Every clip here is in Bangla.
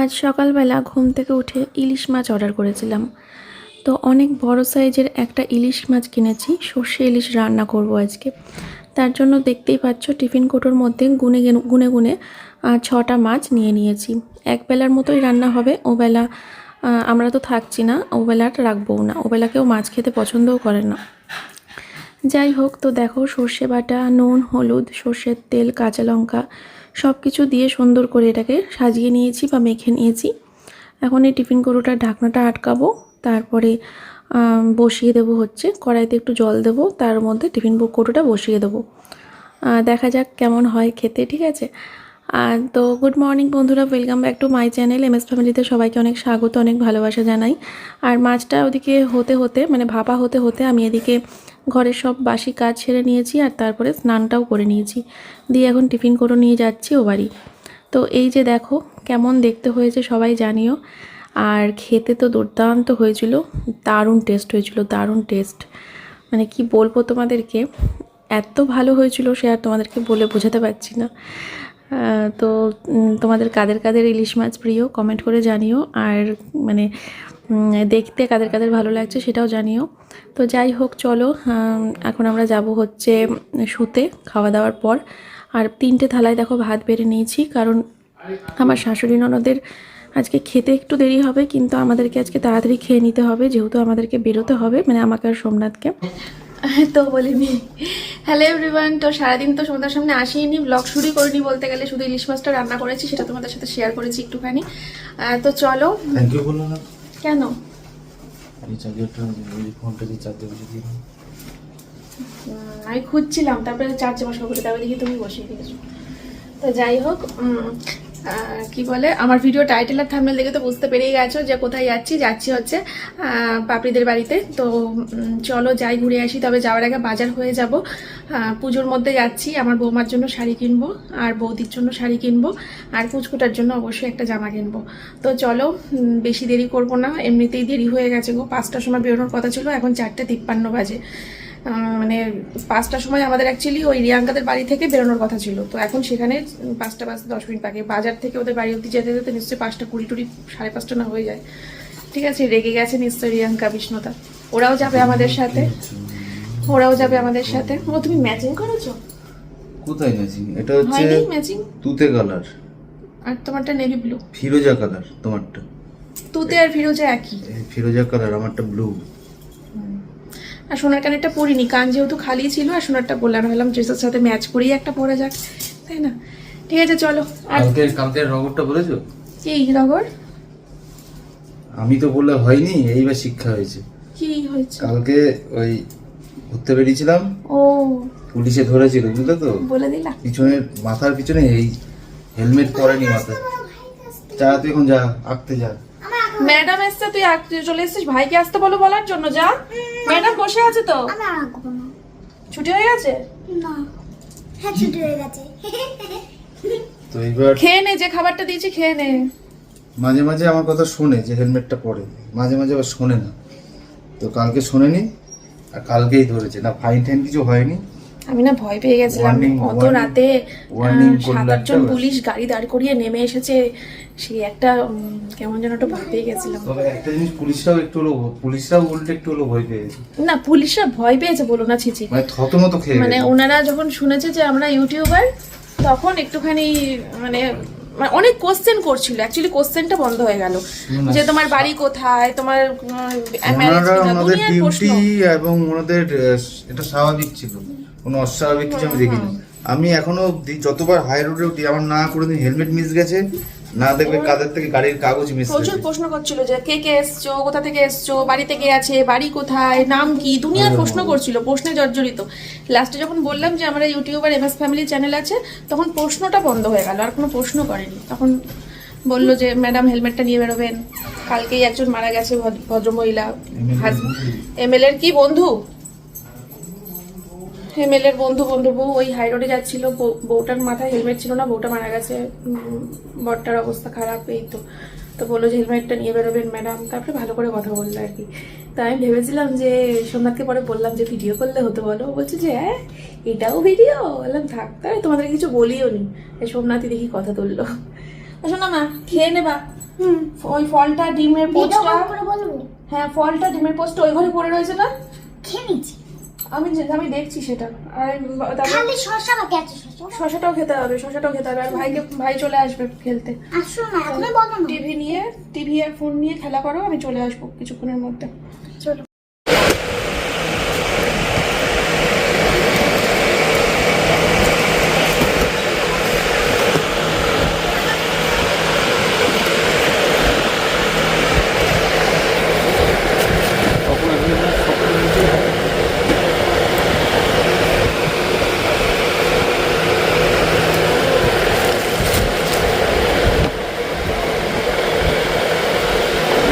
আজ সকালবেলা ঘুম থেকে উঠে ইলিশ মাছ অর্ডার করেছিলাম। তো অনেক বড় সাইজের একটা ইলিশ মাছ কিনেছি, সর্ষে ইলিশ রান্না করব আজকে। তার জন্য দেখতেই পাচ্ছ, টিফিন কোটোর মধ্যে গুনে গুনে গুনে ছটা মাছ নিয়ে নিয়েছি। এক বেলার মতোই রান্না হবে ওবেলা আমরা তো থাকছি না ওবেলাটা রাখবও না। ওবেলা কেউ মাছ খেতে পছন্দও করে না। যাই হোক, তো দেখো সর্ষে বাটা, নুন, হলুদ, সর্ষের তেল, কাঁচা লঙ্কা সব কিছু দিয়ে সুন্দর করে এটাকে সাজিয়ে নিয়েছি বা মেখে নিয়েছি। এখন এই টিফিন গরুটার ঢাকনাটা আটকাবো, তারপরে বসিয়ে দেবো হচ্ছে, কড়াইতে একটু জল দেবো, তার মধ্যে টিফিন কৌটোটা বসিয়ে দেবো। দেখা যাক কেমন হয় খেতে, ঠিক আছে? আর তো, গুড মর্নিং বন্ধুরা, welcome back to my channel, M S ফ্যামিলিতে সবাইকে অনেক স্বাগত, অনেক ভালোবাসা জানাই। আর মাছটা ওদিকে হতে হতে মানে ভাপা হতে হতে আমি এদিকে ঘরের সব বাসি কাজ ছেড়ে নিয়েছি আর তারপরে স্নানটাও করে নিয়েছি। দিয়ে এখন টিফিন করে নিয়ে যাচ্ছি ও বাড়ি। তো এই যে দেখো কেমন দেখতে হয়েছে সবাই জানিও। আর খেতে তো দুর্দান্ত হয়েছিল, দারুণ টেস্ট হয়েছিল, দারুণ টেস্ট মানে কি বলব তোমাদেরকে, এত ভালো হয়েছিল সে আর তোমাদেরকে বলে বোঝাতে পারছি না। তো তোমাদের কাদের কাদের ইলিশ মাছ প্রিয় কমেন্ট করে জানিও। আর মানে দেখতে কাদের কাদের ভালো লাগছে সেটাও জানিও। তো যাই হোক চলো এখন আমরা যাব হচ্ছে শুতে খাওয়া দাওয়ার পর। আর তিনটে থালায় দেখো ভাত বেড়ে নিয়েছি কারণ আমার শাশুড়ি ননদের আজকে খেতে একটু দেরি হবে কিন্তু আমাদেরকে আজকে তাড়াতাড়ি খেয়ে নিতে হবে যেহেতু আমাদেরকে বেরোতে হবে মানে আমাকে আর সোমনাথকে। তো বলিনি। হ্যালো এভরিওয়ান তো সারাদিন তো তোমাদের সামনে আসিনি ব্লগ শুরু করিনি বলতে গেলে শুধু ইলিশ মাছটা রান্না করেছি সেটা তোমাদের সাথে শেয়ার করেছি একটুখানি। তো চলো। কেন? এই চার্জারটা ওই ফোনটা রিচার্জ চার্জে যদি আমি খুঁজছিলাম তারপরে চার্জে বসাবো করে তারপরে দেখি তুমি বসিয়ে দিয়েছ। তো যাই হোক কি বলে? আমার ভিডিও টাইটেল আর থামনেল দেখে তো বুঝতে পেরেই গেছো যে কোথায় যাচ্ছি। যাচ্ছি হচ্ছে পাপড়িদের বাড়িতে। তো চলো যাই, ঘুরে আসি। তবে যাওয়ার আগে বাজার হয়ে যাব। পুজোর মধ্যে যাচ্ছি। আমার বৌমার জন্য শাড়ি কিনবো আর বৌদির জন্য শাড়ি কিনবো আর কুচকুটার জন্য অবশ্যই একটা জামা কিনবো। তো চলো বেশি দেরি করব না। এমনিতেই দেরি হয়ে গেছে গো। পাঁচটার সময় বেরোনোর কথা ছিল। এখন চারটে তিপ্পান্ন বাজে। মানে পাঁচটার সময় আমাদের অ্যাকচুয়ালি ওই রিয়াঙ্কাদের বাড়ি থেকে বেরোনোর কথা ছিল। তো এখন সেখানে পাঁচটা বাজতে দশ মিনিট বাকি। বাজার থেকে ওদের বাড়ি অব্দি যেতে যেতে নিশ্চয়ই পাঁচটা কুড়ি টুড়ি সাড়ে পাঁচটা না হয়ে যায়। ঠিক আছে রেগে গেছে নিশ্চয়ই রিয়াঙ্কা বিষ্ণুতা ওরাও যাবে আমাদের সাথে। ওরাও যাবে আমাদের সাথে। ও তুমি ম্যাচিং করেছ? কোথায় ম্যাচিং এটা হচ্ছে ম্যাচিং তুতে কালার আর তোমারটা নেভি ব্লু ফিরোজা কালার তোমারটা। তুতে আর ফিরোজা একই। ফিরোজা কালার আমারটা ব্লু আর সোনার কানেরটা পরিনি কান যেহেতু খালি ছিল আর সোনারটা বললাম ভাবলাম ড্রেসের সাথে ম্যাচ করেই একটা পরা যাক তাই না? ঠিক আছে চলো। আর কালকে কালকে রগরটা বলেছ কি রগর? আমি তো বললে হয়নি এইবার শিক্ষা হয়েছে। কি হয়েছে? কালকে ওই ঘুরতে বেরিয়েছিলাম। ও। পুলিশে ধরেছিল বুঝলে তো? বলে দিলা। পিছনের মাথার পিছনে এই হেলমেট পরেনি মাথায়। যা তুই এখন যা আঁকতে যা। ম্যাডাম এসছে তুই চলে এসেছিস? ভাইকে আসতে বলো বলার জন্য যা। ম্যাডাম বসে আছে তো। ছুটি হয়ে গেছে? না। হ্যাঁ ছুটি হয়ে গেছে। তো এইবার খেয়ে নে যে খাবারটা দিয়েছি খেয়ে নে। মাঝে মাঝে আমার কথা শোনে যে হেলমেটটা পরে। মাঝে মাঝে আবার শোনে না। তো কালকে শোনেনি আর কালকেই ধরেছে। না ফাইন টাইন কিছু হয়নি। আমি না ভয় পেয়ে গেছিলাম। অত রাতে সাত আটজন পুলিশ গাড়ি দাঁড় করিয়ে নেমে এসেছে। সেই একটা কেমন যেন একটা ভয় পেয়ে গেছিলাম। তবে একটা জিনিস পুলিশরাও একটু হলো পুলিশরাও উল্টে একটু হলো ভয় পেয়েছে না পুলিশরা ভয় পেয়েছে বলো না ছিচি মানে থতমত খেয়ে মানে ওনারা যখন শুনেছে যে আমরা ইউটিউবার তখন একটুখানি মানে মানে অনেক কোশ্চেন করছিল। অ্যাকচুয়ালি কোশ্চেনটা বন্ধ হয়ে গেল। যে তোমার বাড়ি কোথায় তোমার ম্যারেজ এবং ওনাদের এটা স্বাভাবিক ছিল। কোনো অস্বাভাবিক কিছু আমি দেখিনি। আমি এখনও যতবার হাই রোডে উঠি আমার না কোনোদিন হেলমেট মিস গেছে না দেখবে কাদের থেকে গাড়ির কাগজ মিস প্রচুর প্রশ্ন করছিল যে কে কে এসছো কোথা থেকে এসছো বাড়িতে কে আছে বাড়ি কোথায় নাম কি? দুনিয়ার প্রশ্ন করছিল প্রশ্নে জর্জরিত। লাস্টে যখন বললাম যে আমরা ইউটিউবার এমএস ফ্যামিলি চ্যানেল আছে তখন প্রশ্নটা বন্ধ হয়ে গেল আর কোনো প্রশ্ন করেনি। তখন বলল যে ম্যাডাম হেলমেটটা নিয়ে বেরোবেন। কালকেই একজন মারা গেছে ভদ্র- ভদ্রমহিলা। এমএল এর কি বন্ধু? এমএল এর বন্ধু বন্ধুর বউ ওই হাই রোডে যাচ্ছিল বউ- বউটার মাথায় হেলমেট ছিল না বউটা মারা গেছে বরটার অবস্থা খারাপ এই তো। তো বলল যে হেলমেটটা নিয়ে বেরোবেন ম্যাডাম তারপরে ভালো করে কথা বলল আর কি। তো আমি ভেবেছিলাম যে সোমনাথকে পরে বললাম যে ভিডিও করলে হতো বলো বলছে যে হ্যাঁ এটাও ভিডিও বললাম থাক তাই তোমাদের কিছু বলিও নি। এই সোমনাথই দেখি কথা তুললো। শোনা মা খেয়ে নেবা হুম। ওই ফলটা ডিমের পোস্টটা হ্যাঁ ফলটা ডিমের পোস্ট ওই ঘরে পড়ে রয়েছে না? খেয়ে নিচ্ছি। আমি আমি দেখছি সেটা। আর তারপর খালি শসা বাকি আছে শশা শশাটাও খেতে হবে শশাটাও খেতে হবে। আর ভাইকে ভাই চলে আসবে খেলতে। আসো না এখনই বলো টিভি নিয়ে টিভি আর ফোন নিয়ে খেলা করো আমি চলে আসব কিছুক্ষণের মধ্যে চলো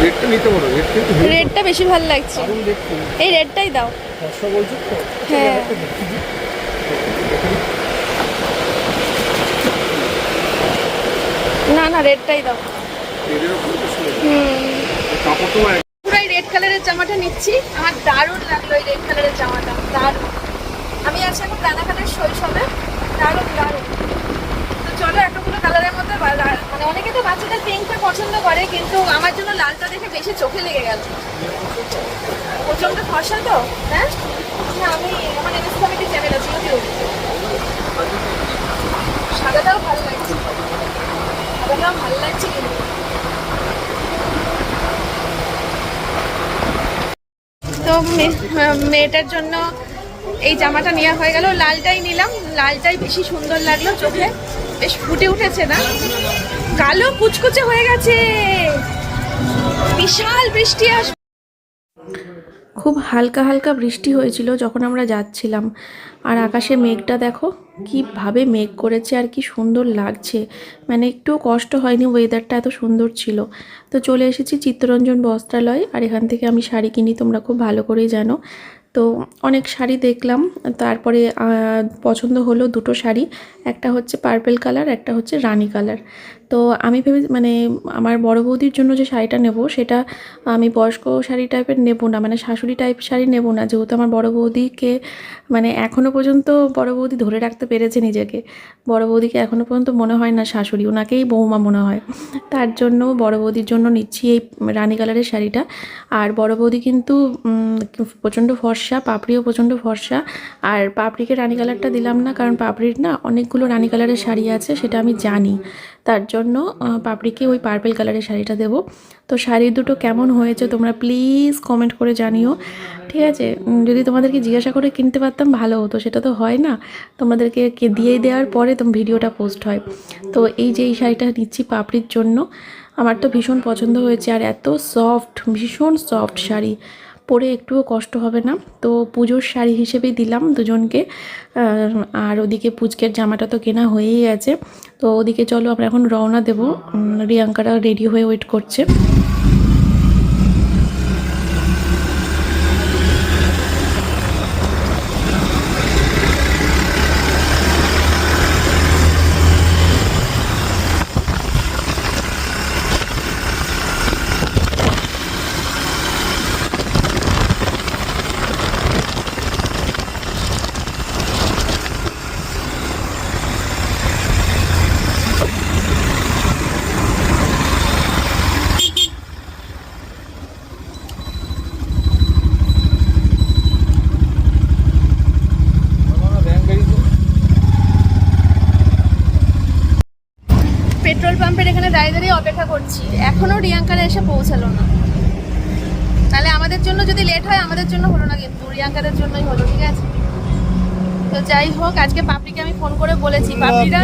রেটটা নিতে হেভি রেডটা বেশি ভালো লাগছে। এই রেডটাই দাও। হ্যাঁ। না না রেডটাই দাও। হুম। এই রেড কালারের জামাটা নিচ্ছি। আমার দারুণ লাগল এই রেড কালারের জামাটা দারুণ আমি আছি এখন রানাঘাটের শৈশবে দারুণ দারুণ তো চলো এতগুলো কালারের মধ্যে বা- রা- মানে অনেকে তো বাচ্চাদের পিঙ্কটা পছন্দ করে কিন্তু আমার জন্য লালটা দেখে বেশি চোখে লেগে গেল প্রচণ্ড ফসা তো হ্যাঁ না আমি আমার এনএস কমিটি চ্যানেল আছে ইউটিউব সাদাটাও ভালো লাগছে সাদাটাও ভালো লাগছে কিন্তু তো মে- আহ, মেয়েটার জন্য এই জামাটা নেওয়া হয়ে গেল। লালটাই নিলাম। লালটাই বেশি সুন্দর লাগল চোখে। বেশ ফুটে উঠেছে না? কালো কুচকুচে হয়ে গেছে। বিশাল বৃষ্টি আস খুব হালকা হালকা বৃষ্টি হয়েছিল যখন আমরা যাচ্ছিলাম। আর আকাশে মেঘটা দেখো, কীভাবে মেঘ করেছে আর কি সুন্দর লাগছে। মানে একটু কষ্ট হয়নি ওয়েদারটা এত সুন্দর ছিল। তো চলে এসেছি চিত্তরঞ্জন বস্ত্রালয়, আর এখান থেকে আমি শাড়ি কিনি, তোমরা খুব ভালো করেই জানো। তো অনেক শাড়ি দেখলাম, তারপরে পছন্দ হলো দুটো শাড়ি, একটা হচ্ছে পার্পেল কালার একটা হচ্ছে রানি কালার তো আমি ভেবে মানে আমার বড় বৌদির জন্য যে শাড়িটা নেব, সেটা আমি বয়স্ক শাড়ি টাইপের নেব না মানে শাশুড়ি টাইপ শাড়ি নেব না। যেহেতু আমার বড় বৌদিকে মানে এখনও পর্যন্ত বড় বৌদি ধরে রাখতে পেরেছে নিজেকে। বড় বৌদিকে এখনও পর্যন্ত মনে হয় না শাশুড়ি, ওনাকেই বৌমা মনে হয়। তার জন্য বড় বৌদির জন্য নিচ্ছি এই রানী কালারের শাড়িটা। আর বড় বৌদি কিন্তু প্রচণ্ড ফর্সা, পাপড়িও প্রচণ্ড ফর্সা। আর পাপড়িকে রানী কালারটা দিলাম না, কারণ পাপড়ির না অনেকগুলো রানী কালারের শাড়ি আছে, সেটা আমি জানি। তার জন্য পাপড়িকে ওই পার্পেল কালারের শাড়িটা দেবো। তো শাড়ি দুটো কেমন হয়েছে তোমরা প্লিজ কমেন্ট করে জানিও। ঠিক আছে? যদি তোমাদেরকে জিজ্ঞাসা করে কিনতে পারতাম, ভালো হতো। সেটা তো হয় না। তোমাদেরকে কে দিয়ে দেওয়ার পরে তো ভিডিওটা পোস্ট হয়। তো এই যে এই শাড়িটা নিচ্ছি পাপড়ির জন্য, আমার তো ভীষণ পছন্দ হয়েছে। আর এত সফট ভীষণ সফট শাড়ি। পরে একটুও কষ্ট হবে না। তো পুজোর শাড়ি হিসেবেই দিলাম দুজনকে। আর- ওদিকে পুচকের জামাটা তো কেনা হয়েই আছে। তো ওদিকে চলো, আমরা এখন রওনা দেব। রিয়াঙ্কারা রেডি হয়ে ওয়েট করছে পেট্রোল পাম্পের এখানে দাঁড়িয়ে দাঁড়িয়ে অপেক্ষা করছি এখনও রিয়াঙ্কারা এসে পৌঁছালো না তাহলে আমাদের জন্য যদি লেট হয় আমাদের জন্য হলো না কিন্তু রিয়াঙ্কাদের জন্যই হলো ঠিক আছে? তো যাই হোক আজকে পাপড়িকে আমি ফোন করে বলেছি। পাপড়িরা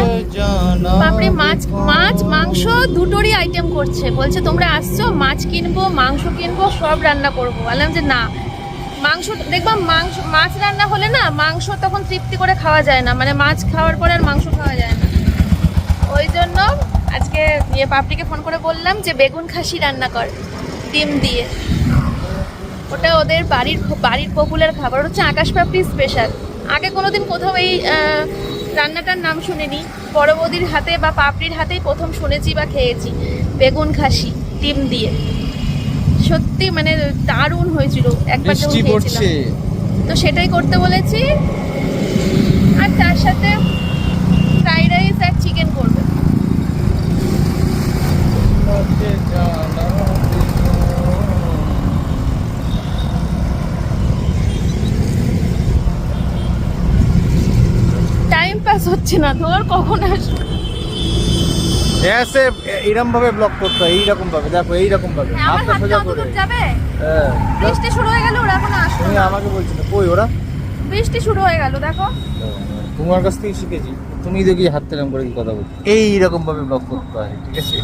পাপড়ি মাছ মাছ মাংস দুটোরই আইটেম করছে। বলছে তোমরা আসছো মাছ কিনবো মাংস কিনবো সব রান্না করব। বললাম যে না। মাংস দেখবা মাংস মাছ রান্না হলে না মাংস তখন তৃপ্তি করে খাওয়া যায় না। মানে মাছ খাওয়ার পরে আর মাংস খাওয়া যায় না। ওই জন্য আজকে ইয়ে পাপড়িকে ফোন করে বললাম যে বেগুন খাসি রান্না কর ডিম দিয়ে। ওটা ওদের বাড়ির বাড়ির পপুলার খাবার। হচ্ছে আকাশ পাপড়ি স্পেশাল। আগে কোনোদিন কোথাও এই রান্নাটার নাম শুনিনি। বড় বৌদির হাতে বা পাপড়ির হাতেই প্রথম শুনেছি বা খেয়েছি। বেগুন খাসি ডিম দিয়ে। সত্যি মানে দারুণ হয়েছিল। একবার যখন খেয়েছিলাম। তো সেটাই করতে বলেছি। আর তার সাথে ফ্রাইড রাইস আর চিকেন করবে পথে আসছে না তো আর কখন আসবে? এসে এরকম ভাবে ব্লক করতে হয় এইরকম ভাবে দেখো এইরকম ভাবে হাতটা হাতটা সোজা করে। যাবে? হ্যাঁ বৃষ্টি শুরু হয়ে গেল ওরা এখন আসলো তুমি আমাকে বলছো না কই ওরা? বৃষ্টি শুরু হয়ে গেল দেখো। তোমার কাছ থেকে শিখেছি তুমি দেখি হাত তেরাম করে কি কথা বলছো। এইরকম ভাবে ব্লক করতে হয় ঠিক আছে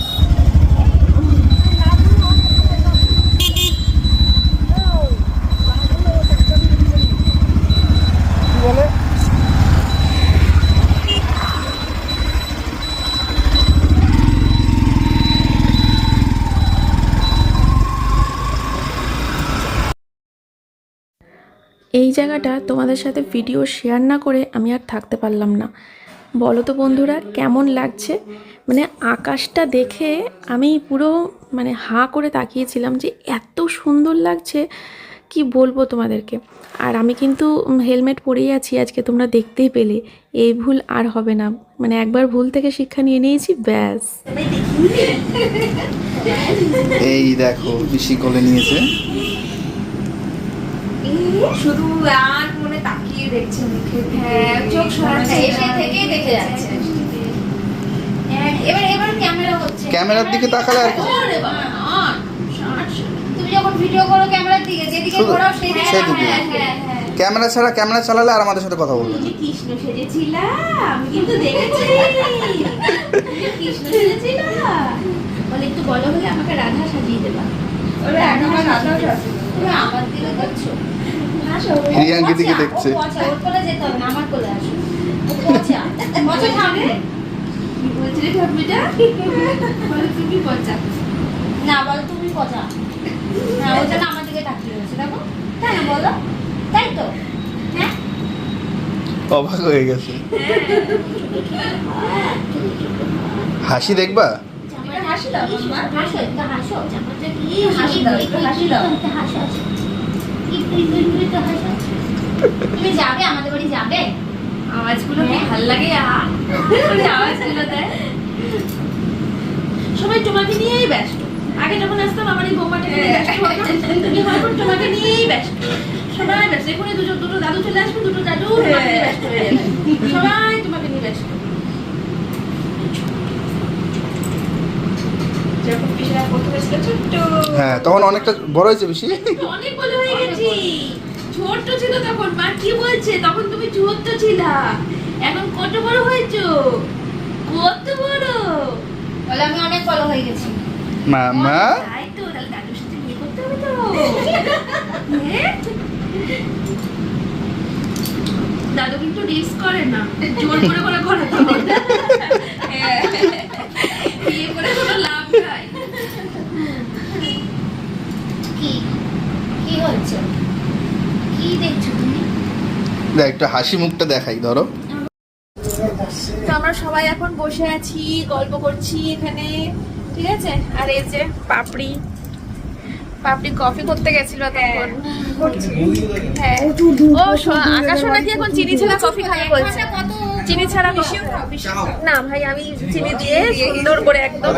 কি বলে এই জায়গাটা তোমাদের সাথে ভিডিও শেয়ার না করে আমি আর থাকতে পারলাম না। বলো তো বন্ধুরা, কেমন লাগছে? মানে আকাশটা দেখে আমি পুরো মানে হাঁ করে তাকিয়েছিলাম যে এত সুন্দর লাগছে, কি বলব তোমাদেরকে? আর আমি কিন্তু হেলমেট পরেই আছি আজকে, তোমরা দেখতেই পেলে। এই ভুল আর হবে না। মানে একবার ভুল থেকে শিক্ষা নিয়ে নিয়েছি, ব্যাস। এই দেখো পিসি কোলে নিয়েছে। শুধু আর মনে তাকিয়ে দেখছে মুখে। হ্যাঁ চোখ সরাচ্ছে। এসে থেকেই দেখে যাচ্ছে। এবার এবার ক্যামেরা হচ্ছে। ক্যামেরার দিকে তাকালে আর আট, ষাট, তুমি যখন ভিডিও করো ক্যামেরার দিকে যেদিকে ঘোরাও সেদিকে। হ্যাঁ, হ্যাঁ, হ্যাঁ। ক্যামেরা ছাড়া ক্যামেরা চালালে আর আমাদের সাথে কথা বলবে না। কৃষ্ণ সেজেছিলা আমি কিন্তু দেখেছি। কৃষ্ণ সেজেছিলা বলে একটু বড় হলে আমাকে রাধা সাজিয়ে দেবা। ওরা রাধা সাজিয়ে তুমি আমার দিকে দেখছ রিয়াঙ্কি দিকে দেখছে ও পচা, ওর কোলে যেতে হবে না, বলে তুমি পচা না, ওই জন্য আমার দিকে তাকিয়ে রয়েছে, দেখো। তাই না, বলো? তাই তো? হ্যাঁ? অবাক হয়ে গেছে হাসি দেখবা হাসি দাও। হাসো, হাসো। জামাইটা কি হাসি দাও, হাসি দাও। হাসো। একটু, একটু, একটু, একটু হাসো। তুমি যাবে? আমাদের বাড়ি যাবে? আওয়াজগুলো কি ভালো লাগে? আওয়াজগুলো দেয়। সবাই তোমাকে নিয়েই ব্যস্ত। আগে যখন আসতাম আমার এই ব্যস্ত তুমি হয়তো তোমাকে নিয়েই ব্যস্ত। সবাই ব্যস্ত। এখানে দুটো দুটো দাদু চলে আসবে দুটো দাদু ব্যস্ত হয়ে যাবে। সবাই তোমাকে নিয়ে ব্যস্ত যখন পিসেরা প্রথম এসেছিল ছোট্ট হ্যাঁ তখন অনেকটা বড় হয়েছে বেশি। অনেক বড় হয়ে গেছি। ছোট্ট ছিল তখন মা কি বলছে? তখন তুমি ছোট্ট ছিলা। এখন কত বড় হয়েছো? কত বড়? বলে আমি অনেক বড় হয়ে গেছি। মামা তাই তো। তাহলে দাদুর সাথে বিয়ে করতে হবে তো। হ্যাঁ? দাদু কিন্তু রিস্ক করে না। জোর করে করে করাতে হবে বিয়ে করে কোনো লাভ নাই কি কি হচ্ছে কি দেখছ তুমি দেখ একটু হাসি মুখটা দেখাই ধরো। তো আমরা সবাই এখন বসে আছি গল্প করছি এখানে ঠিক আছে? আর এই যে পাপড়ি। পাপড়ি কফি করতে গেছিল তখন। হ্যাঁ। ও আকাশ নাকি এখন চিনি ছাড়া কফি খাবে বলছে। চিনি ছাড়া কফি না ভাই আমি চিনি দিয়ে সুন্দর করে একদম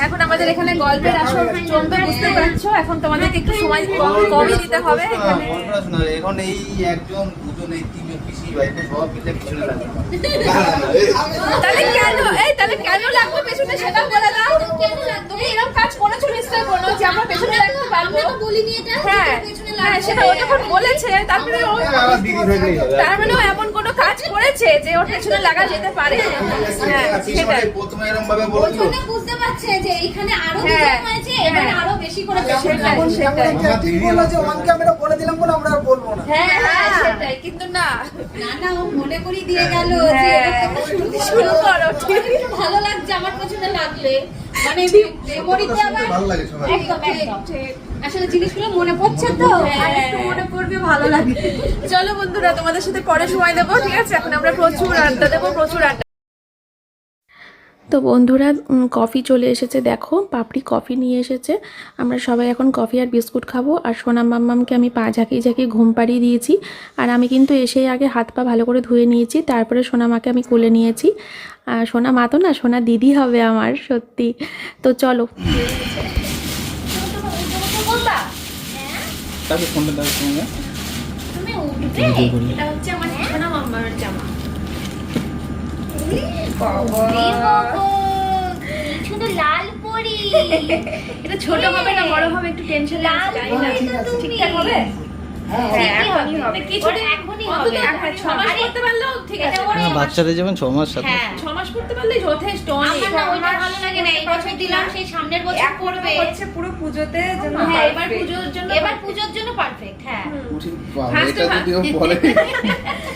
এখন আমাদের এখানে গল্পের আসর চলবে, বুঝতে পারছ? এখন তোমাদেরকে একটু সময় কম- কমই দিতে হবে। এখন এই একজন, দুজন, এই তাহলে কেন? এই তাহলে কেন লাগবে পেছনে? সেটা বলে দাও। তুমি এরকম কাজ করেছ নিশ্চয়ই কোনো যে আমরা পেছনে রাখতে পারব। বলিনি এটা হ্যাঁ হ্যাঁ সেটা ও যখন বলেছে তারপরে ও আবার দিদি থাকলেই হবে তার মানে এমন কোনো কাজ করেছে যে ওর পেছনে লাগা যেতে পারে? হ্যাঁ সেটাই। প্রথমে এরকম ভাবে বুঝতে পারছে যে এইখানে আরও হ্যাঁ, দুজন হয়েছে এবার হ্যাঁ। আরও বেশি করে বেশি সেটাই সেটাই। আমার যে অন ক্যামেরা বলে দিলাম বলে আমরা বলব না। হ্যাঁ হ্যাঁ। সেটাই কিন্তু না। না না ও মনে করি দিয়ে গেল যে হ্যাঁ, শুরু করো। ভালো লাগছে আমার পছন্দ লাগলে। মানে মেমোরিতে আবার ভালো লাগে সবাই। একদম একদম আসলে জিনিসগুলো মনে পড়ছে তো। হ্যাঁ। মনে পড়বে ভালো লাগে। চলো বন্ধুরা তোমাদের সাথে পরে সময় দেবো ঠিক আছে? এখন আমরা প্রচুর আড্ডা দেবো প্রচুর আড্ডা তো বন্ধুরা কফি চলে এসেছে। দেখো পাপড়ি কফি নিয়ে এসেছে। আমরা সবাই এখন কফি আর বিস্কুট খাব। আর সোনাম মাম্মামকে আমি পা ঝাঁকিয়ে ঝাঁকিয়ে ঘুম পাড়িয়ে দিয়েছি। আর আমি কিন্তু এসেই আগে হাত পা ভালো করে ধুয়ে নিয়েছি। তারপরে সোনামাকে আমি কোলে নিয়েছি। আর সোনা মা তো না সোনা দিদি হবে আমার সত্যি। তো চলো। ফোনটা দাও তুমি তুমি উঠবে এটা হচ্ছে আমার সোনা মামা আমার জামা এ বাবা, কি সুন্দর লাল পরি। এটা ছোট হবে না বড় হবে একটু টেনশন লাল ঠিকঠাক হবে? বাচ্চাদের যেমন ছ মাস সাথে। হ্যাঁ। ছ মাস করতে পারলেই যথেষ্ট। অনেক। আমার না ওইটা ভালো লাগে না। এই বছর দিলাম সেই সামনের বছর করবে। হচ্ছে পুরো পুজোতে হ্যাঁ এবার পুজোর জন্য এবার পুজোর জন্য পারফেক্ট হ্যাঁ।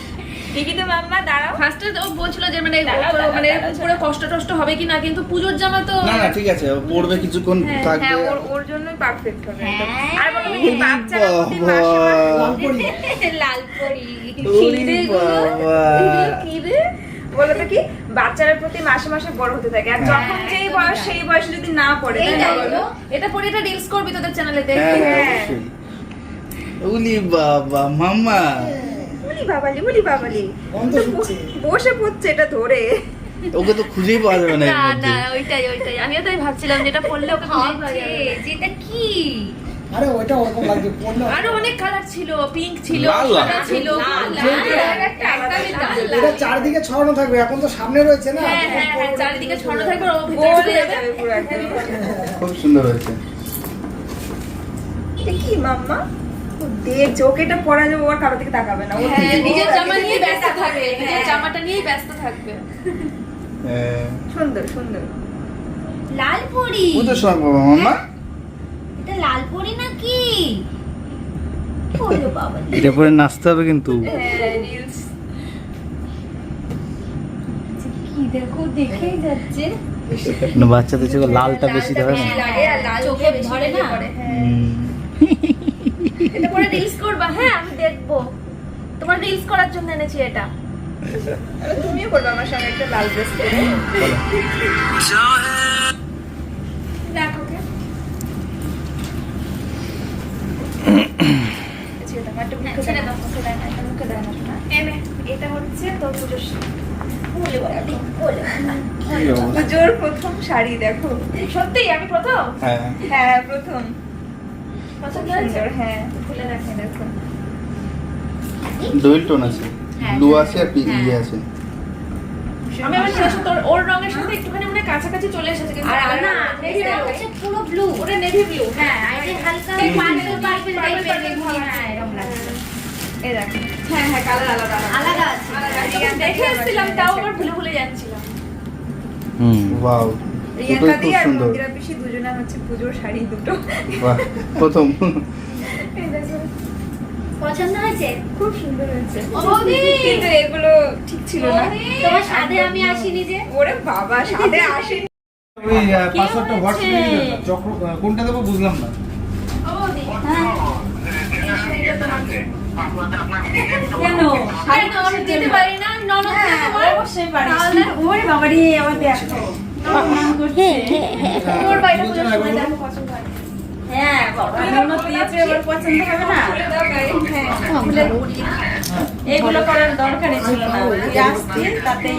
দেখি তো মাম্মা দাঁড়াও। ফার্স্টে ও বলছিল যে মানে মানে পুরো কষ্ট টষ্ট হবে কিনা কিন্তু পুজোর জামা তো না না ঠিক আছে ও পড়বে কিছুক্ষণ থাকবে। হ্যাঁ ওর ওর জন্যই পারফেক্ট হবে। হ্যাঁ। আর বলো কি লাল পরি বলো তো কি বাচ্চারা প্রতি মাসে মাসে বড় হতে থাকে। আর যখন যেই বয়স সেই বয়সে যদি না পড়ে না। এটা পরে এটা রিলস করবি তোদের চ্যানেলে দেখ হ্যাঁ হ্যাঁ, হ্যাঁ। বাবা মাম্মা উলি বাবালি উলি বাবালি। বসে পড়ছে এটা ধরে ওকে তো খুঁজেই পাওয়া যাবে না না ওইটাই ওইটাই আমিও তাই ভাবছিলাম যেটা পড়লে ওকে খুঁজেই পাওয়া যাবে। যে কি আরে ওইটা ওরকম লাগছে পড়ল আরও অনেক কালার ছিল পিঙ্ক ছিল লাল লাল। সাদা ছিল লাল, লাল, লাল, একটা আলাদা একদমই লাল। লাল। এটা চারদিকে ছড়ানো থাকবে এখন তো সামনে রয়েছে না হ্যাঁ হ্যাঁ হ্যাঁ চারিদিকে ছড়ানো থাকবে ও ভিতরে গোল ঢুকে যাবে। যাবে পুরো একদম খুব সুন্দর হয়েছে এটা কি মাম্মা দেখ চোখ এটা পরা যাবে ওর কারও থেকে তাকাবে না। হ্যাঁ নিজের জামা নিয়ে ব্যস্ত থাকবে নিজের হ্যাঁ। জামাটা নিয়েই ব্যস্ত থাকবে। হ্যাঁ। সুন্দর সুন্দর। লাল পরি পুজোর সময় বাবা মাম্মা? এটা লাল পরি নাকি এটা পরে নাচতে হবে কিন্তু। হ্যাঁ কি দেখো দেখেই যাচ্ছে। বাচ্চাদের লালটা বেশি দেবে না চোখে বেশি ধরে না? এটা পরে রিলস করবা হ্যাঁ আমি দেখব। তোমার রিলস করার জন্য এনেছি এটা। তুমিও করবে আমার সঙ্গে একটা লাল ড্রেস পরে। দেখো হ্যাঁ, এটা হচ্ছে তোর পুজোর? পুজোর প্রথম শাড়ি দেখো। সত্যি আমি প্রথম? হ্যাঁ। হ্যাঁ প্রথম। পছন্দ হ্যাঁ। খুলে দেখো ডুয়েল টোন আছে। হ্যাঁ, ব্লু আছে আর হ্যাঁ। ইয়ে আছে। আমি আবার জিজ্ঞাসা তোর ওর রঙের সাথে একটুখানি মনে হয় কাছাকাছি চলে এসেছে কিন্তু আর না না এটা হচ্ছে পুরো ব্লু ওটা নেভি ব্লু হ্যাঁ আর এটা হালকা পার্পল পার্পল টাইপের বেগুনি হ্যাঁ এরকম লাগছে। এই দেখো হ্যাঁ হ্যাঁ কালার আলাদা আলাদা। আছে। আলাদা দেখে এসেছিলাম তাও আবার ভুলে ভুলে যাচ্ছিলাম। হুম। ওয়াও রিয়াঙ্কা দি আর সুন্দর। মন্দিরা পিসি দুজনে হচ্ছে পুজোর শাড়ি দুটো। বাহ প্রথম। এই পছন্দ হয়েছে? খুব সুন্দর হয়েছে। কিন্তু এগুলো ঠিক ছিল না। তোমার সাথে আমি আসিনি যে। ওরে বাবা সাথে আসেনি। ওই পাসওয়ার্ডটা হোয়াটসঅ্যাপে চক্র কোনটা দেবো বুঝলাম না। বাবা রে আমার দেখো হয় হ্যাঁ দিয়েছে এবার পছন্দ হবে না? দাও গায়ে হ্যাঁ এগুলো করার দরকারই ছিল না। তাতেই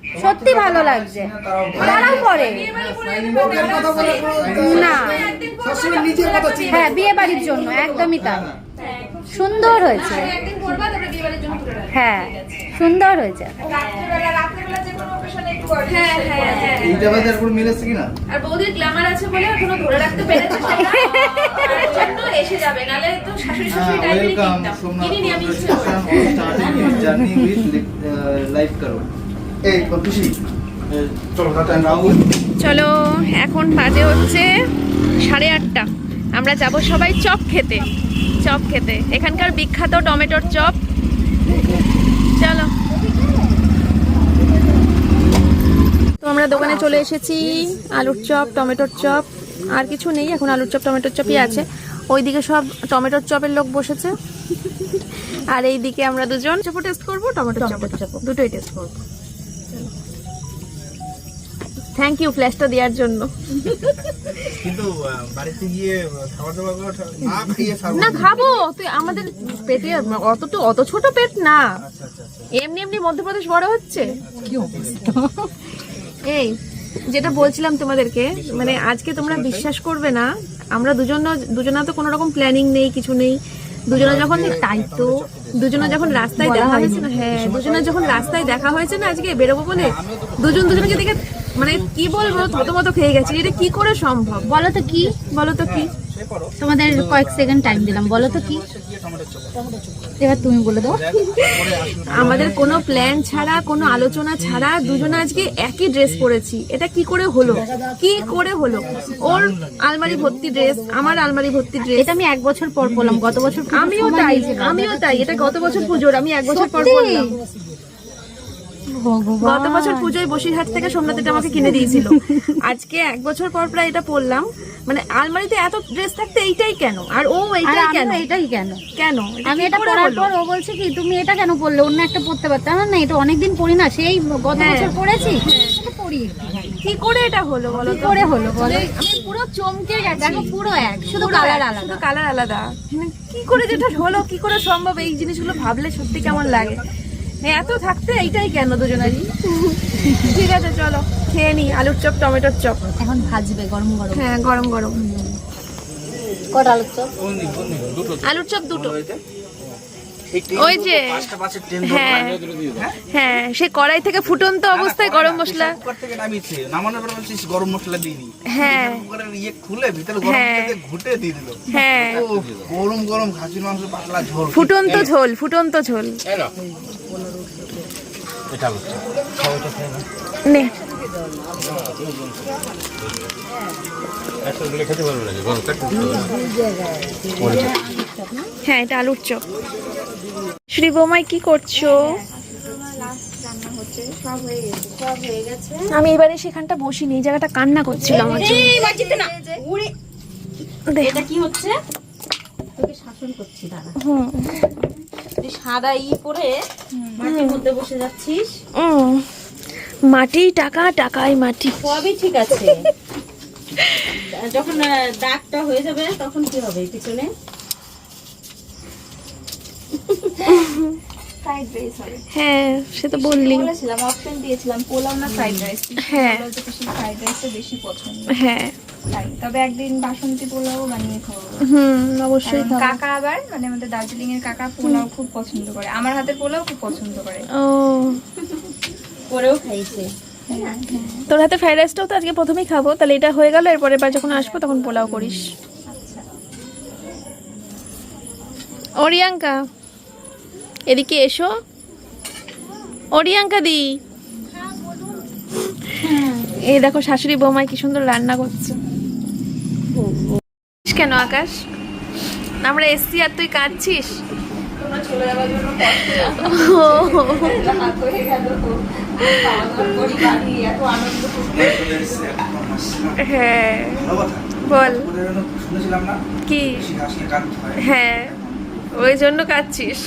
সত্যি ভালো লাগছে। তারাও পরে না। হ্যাঁ বিয়ে বাড়ির জন্য একদমই তাই। সুন্দর হয়েছে। হ্যাঁ সুন্দর হয়েছে। হ্যাঁ হ্যাঁ হ্যাঁ আর বৌদির গ্ল্যামার আছে বলে এখনও ধরে রাখতে পেরেছে এসে যাবে নালে তো শাশুড়ি শাশুড়ি আমি ইচ্ছে করে। স্টার্টিং জার্নি উইথ লাইফ চলো এখন বাজে হচ্ছে সাড়ে আটটা। আমরা যাব সবাই চপ খেতে চপ খেতে। এখানকার বিখ্যাত টমেটোর চপ। চলো। তো আমরা দোকানে চলে এসেছি আলুর চপ টমেটোর চপ। আর কিছু নেই এখন আলুর চপ টমেটোর চপই আছে। ওইদিকে সব টমেটোর চপের লোক বসেছে। আর এইদিকে আমরা দুজন। চপও টেস্ট করব টমেটো চপ দুটোই টেস্ট করব। থ্যাংক ইউ ফ্ল্যাশটা দেওয়ার জন্য। কিন্তু বাড়িতে গিয়ে খাবার দাবার না খাইয়ে না খাব। তুই আমাদের পেটে অত তো অত ছোট পেট না। এমনি এমনি মধ্যপ্রদেশ বড় হচ্ছে। এই যেটা বলছিলাম তোমাদেরকে মানে আজকে তোমরা বিশ্বাস করবে না। আমরা দুজন দুজনা তো কোনো রকম প্ল্যানিং নেই কিছু নেই। দুজনে যখন তাই তো দুজনে যখন রাস্তায় দেখা হয়েছে না হ্যাঁ দুজনে যখন রাস্তায় দেখা হয়েছে না আজকে বেরোবো বলে দুজন দুজনকে দেখে মানে কি বলব থতমত খেয়ে গেছি। এটা কি করে সম্ভব? বলো তো কি? বলো তো কি? তোমাদের কয়েক সেকেন্ড টাইম দিলাম। বলো তো কি? এবার তুমি বলে দাও। আমাদের কোনো প্ল্যান ছাড়া কোনো আলোচনা ছাড়া দুজনে আজকে একই ড্রেস পরেছি। এটা কি করে হলো? কি করে হলো? ওর আলমারি ভর্তি ড্রেস আমার আলমারি ভর্তি ড্রেস এটা আমি এক বছর পর বললাম গত বছর আমিও তাই আমিও তাই। এটা গত বছর পুজোর আমি এক বছর পর সত্যি? গত বছর পুজোয় বসিরহাট থেকে সোমনাথ এটা আমাকে কিনে দিয়েছিল। আজকে এক বছর পর প্রায় এটা পরলাম। মানে আলমারিতে এত ড্রেস থাকতে এইটাই কেন? আর ও এইটাই কেন? এটাই কেন? কেন? আমি এটা পরার পর ও বলছে কি তুমি এটা কেন পরলে? অন্য একটা পরতে পারতাম না, এটা অনেকদিন পরি না সেই গত হ্যাঁ। বছর পরেছি। পরি কি করে এটা হলো বলো কি করে হলো বলো? আমি পুরো চমকে গেছি। দেখো পুরো এক শুধু কালার আলাদা। শুধু কালার আলাদা। মানে কি করে যেটা হলো কি করে সম্ভব? এই জিনিসগুলো ভাবলে সত্যি কেমন লাগে? হ্যাঁ, এত থাকতে এইটাই কেন দুজনেরই? ঠিক আছে চলো খেয়ে নি আলুর চপ টমেটোর চপ। এখন ভাজবে গরম গরম। হ্যাঁ গরম গরম। কটা আলুর চপ? আলুর চপ দুটো। ওই যে হ্যাঁ হ্যাঁ সে কড়াই থেকে ফুটন্ত অবস্থায় গরম মশলা। গরম মশলা দিইনি। হ্যাঁ। ইয়ে খুলে ভিতরে গরম হ্যাঁ। মশলা দিয়ে ঘুটে দিয়ে দিল। হ্যাঁ। ও গরম গরম খাসির মাংস পাতলা ঝোল। ফুটন্ত ঝোল ফুটন্ত ঝোল। নে। হ্যাঁ এটা আলুর চপ। শ্রী বৌমাই কি করছ? আমি এবারে সেখানটা বসিনি এই জায়গাটা কান্না করছিল আমার জন্য। এটা কি হচ্ছে? তোকে শাসন করছি দাদা তুই সাদা ই পরে মাটির মধ্যে বসে যাচ্ছিস? মাটি টাকা টাকাই মাটি। সবই ঠিক আছে। যখন দাগটা হয়ে যাবে তখন কি হবে পিছনে? ফ্রাইড রাইস হবে। হ্যাঁ সে তো বললি। বলেছিলাম অপশন দিয়েছিলাম পোলাও না ফ্রাইড রাইস হ্যাঁ। ফ্রাইড রাইসটা বেশি পছন্দ। হ্যাঁ। তবে একদিন বাসন্তী পোলাও বানিয়ে খাওয়াবো হুম অবশ্যই কাকা আবার মানে আমাদের দার্জিলিং এর কাকা পোলাও খুব পছন্দ করে। আমার হাতের পোলাও খুব পছন্দ করে। ও। করেও খাইছে। তোর হাতে ফ্রাইড রাইসটাও তো আজকে প্রথমেই খাব। তাহলে এটা হয়ে গেল এরপরে এবার যখন আসব তখন পোলাও করিস। ওরিয়াঙ্কা এদিকে এসো। ওরিয়াঙ্কা দি। এই দেখো শাশুড়ি বৌমায় কি সুন্দর রান্না করছে। কেন আকাশ? আমরা এসছি আর তুই কাঁদছিস? হ্যাঁ বল। হয়, ওই জন্য কাঁদছিস।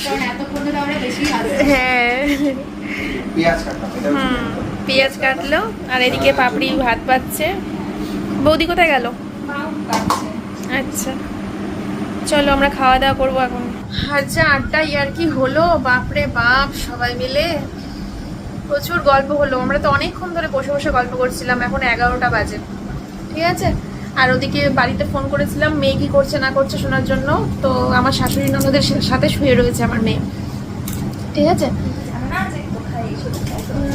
হ্যাঁ। পেঁয়াজ কাটলো, আর এদিকে পাপড়ি ভাত পাচ্ছে। বৌদি কোথায় গেল? আচ্ছা। চলো আমরা খাওয়া দাওয়া করব এখন। আচ্ছা আড্ডা ইয়ার কি হলো? বাপরে বাপ সবাই মিলে। প্রচুর গল্প হলো। আমরা তো অনেকক্ষণ ধরে বসে বসে গল্প করছিলাম। এখন এগারোটা বাজে। ঠিক আছে? আর ওদিকে বাড়িতে ফোন করেছিলাম মেয়ে কি করছে না করছে শোনার জন্য। তো আমার শাশুড়ি ননদের সাথে শুয়ে রয়েছে আমার মেয়ে। ঠিক আছে?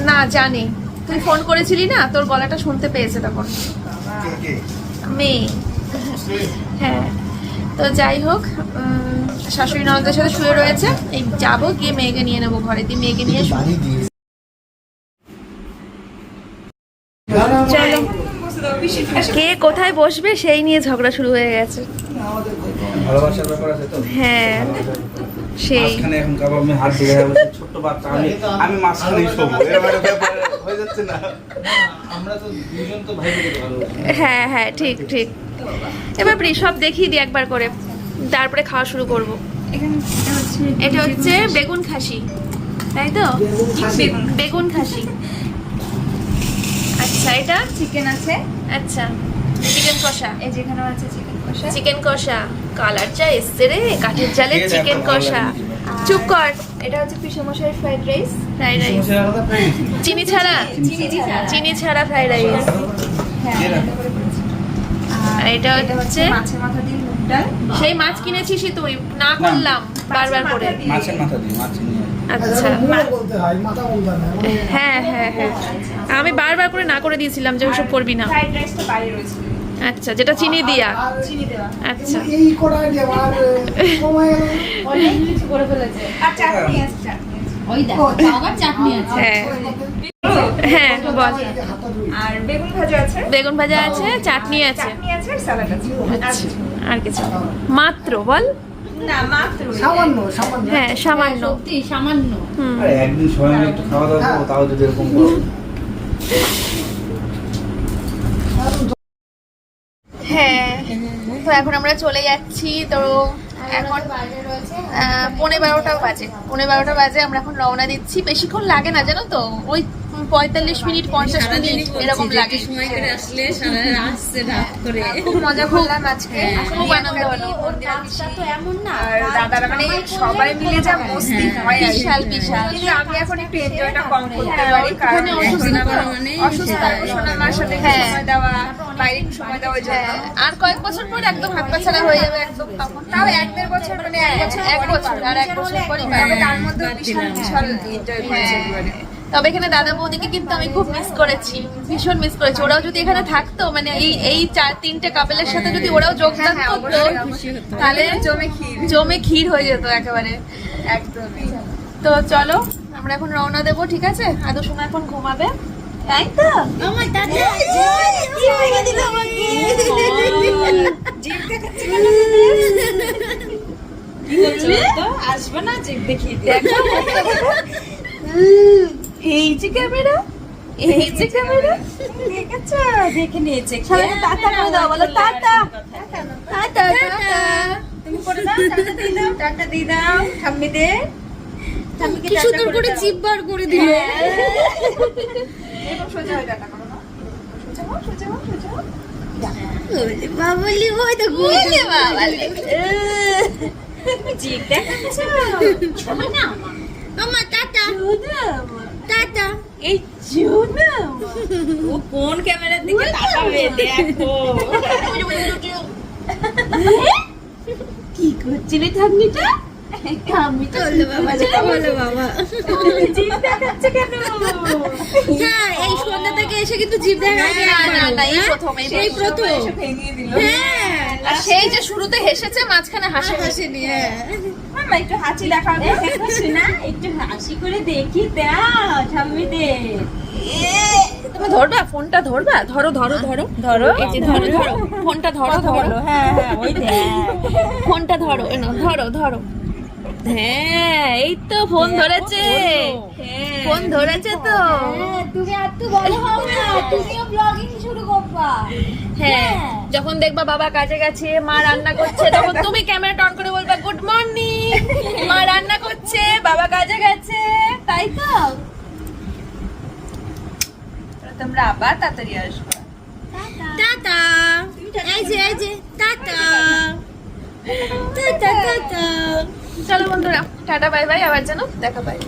না জানি। তুই ফোন করেছিলি না? তোর গলাটা শুনতে পেয়েছে তখন। কে কে? মেয়ে। হ্যাঁ তো যাই হোক শাশুড়ি ননদের সাথে শুয়ে রয়েছে। এই যাব গিয়ে মেয়েকে নিয়ে নেব ঘরে। দিয়ে মেয়েকে নিয়ে কে কোথায় বসবে সেই নিয়ে ঝগড়া শুরু হয়ে গেছে। ভালোবাসার ব্যাপার আছে তো। হ্যাঁ সেই। আমি হয়ে হ্যাঁ হ্যাঁ ঠিক ঠিক। এবার প্রি সব দেখিয়ে দিই একবার করে। তারপরে খাওয়া শুরু করব। এটা হচ্ছে বেগুন খাসি। তাই তো? বেগুন খাসি। আচ্ছা আচ্ছা এটা? চিকেন আছে। আচ্ছা। চিকেন কষা। এই যেখানে আছে চিকেন কষা। চিকেন কষা। কালার যা এসছে রে কাঠের জালে চিকেন কষা। চুপ কর। এটা হচ্ছে পিসমশাই ফ্রাইড রাইস ফ্রাইড রাইস? চিনি ছাড়া চিনি ছাড়া? ফ্রাইড রাইস হ্যাঁ। এটা হচ্ছে মাছের মাথা দিয়ে মুগ ডাল। সেই মাছ কিনেছিসই তুই না করলাম বারবার করে। মাছের মাথা দিয়ে মাছ আচ্ছা বলতে হয় হয় হ্যাঁ আমি বারবার করে না করে দিয়েছিলাম যে ওসব করবি না। আচ্ছা যেটা চিনি দিয়া। আচ্ছা। এই কড়াই দিয়ে সময় অনেক কিছু করে ফেলেছে। আর চাটনি আছে ওই। দেখো আবার চাটনি আছে। হ্যাঁ। হ্যাঁ বল। আর বেগুন ভাজা আছে? বেগুন ভাজা আছে চাটনি আছে। চাটনি আছে আর স্যালাড আছে। আচ্ছা আর কিছু মাত্র বল। না মাত্র। সামান্য সামান্য। হ্যাঁ সামান্য। সত্যি সামান্য। হুম। একদিন সবাই একটু খাওয়া দাওয়া তাও যদি এরকম হ্যাঁ তো এখন আমরা চলে যাচ্ছি তো এখন পনেরো বারোটা বাজে। পনেরো বারোটা বাজে, আমরা এখন রওনা দিচ্ছি। বেশিক্ষণ লাগে না, জানো তো? ওই পঁয়তাল্লিশ মিনিট পঞ্চাশ মিনিট এরকম লাগে। সময় করে আসলে সারা আসছে রাত করে। খুব মজা করলাম আজকে। খুব আনন্দ হলো তো এমন না। আর দাদারা মানে সবাই মিলে যা মস্তি হয় কি। বিশাল বিশাল। কিন্তু আমি এখন একটু এনজয়টা কম করতে পারি কারণ সোনা মা- মানে অসুস্থ সাথে হ্যাঁ। সময় দেওয়া বাইরে সময় দেওয়ার জন্য হ্যাঁ, আর কয়েক বছর পর একদম হাত পা ছাড়া হয়ে যাবে একদম তখন। তাও এক দেড় বছর মানে এক বছর এক বছর আর এক বছর পারব। তার মধ্যে বিশাল বিশাল এনজয় করেছি। তবে এখানে দাদা বৌদিকে কিন্তু আমি খুব মিস করেছি ভীষণ মিস করেছি ওরাও যদি এখানে থাকতো মানে এই এই চার তিনটে কাপেলের সাথে যদি ওরাও যোগদান হ্যাঁ, করতো। তাহলে জমে ক্ষীর জমে ক্ষীর হয়ে যেত একেবারে একদমই তো চলো আমরা এখন রওনা দেবো ঠিক আছে আদৌ সময় এখন ঘুমাবে তাই তো আমার দাদা দিল আমাকে আসবে না দেখিয়ে এই যে ক্যামেরা এই যে ক্যামেরা দেখেছ দেখে নিয়েছে সবাইকে টাটা করে দাও বলো টাটা টাটা টাটা তুমি করে দাও টাটা দিয়ে দাও টাটা দিয়ে দাও ঠাম্মিকে কি সুন্দর করে। জিভ বার করে দিল এরকম সোজা হয়ে টাটা করো না সোজা হও সোজা হও সোজা হও বাবলি ওই তো ওলে বাবা লে। জিভ দেখাচ্ছো না আমার টাটা টাটা। এই জুনা। ও কোন ক্যামেরার দিকে তাকাবে? দেখো। কি করছিলি ঠাম্মি তো বলো বাবা বলো বাবা। জিভ দেখাচ্ছে কেন? হ্যাঁ এই সন্ধ্যা থেকে এসে কিন্তু জিভ দেখা না না না এই প্রথম এই এই প্রথম। এসে ভেঙে দিল। হ্যাঁ। আর সেই যে শুরুতে হেসেছে মাঝখানে হাসি হাসি নিয়ে। মামা একটু হাঁচি লেখা তো। না একটু হাসি করে দেখি। দাও ঠাম্মি দে। তুমি ধরবা? ফোনটা ধরবা? ধরো ধরো ধরো। ধরো এই যে ধরো ধরো। ফোনটা ধরো ধরো। হ্যাঁ হ্যাঁ ওই ফোনটা ধরো এনো ধরো ধরো। হ্যাঁ এই তো ফোন ধরেছে। ফোন ধরেছে তো। হ্যাঁ, তুমি আর তো বড় হও না তুমিও ব্লগিং শুরু করবা। হ্যাঁ যখন দেখবা বাবা কাজে গেছে মা রান্না করছে তখন তুমি ক্যামেরা অন করে বলবা গুড মর্নিং মা রান্না করছে বাবা কাজে গেছে। তাই তো। তোমরা আবার তাড়াতাড়ি আসবে। টাটা। এই যে এই যে টাটা। Tata tata. চলো বন্ধুরা টাটা বাই বাই আবার যেন দেখা পাই।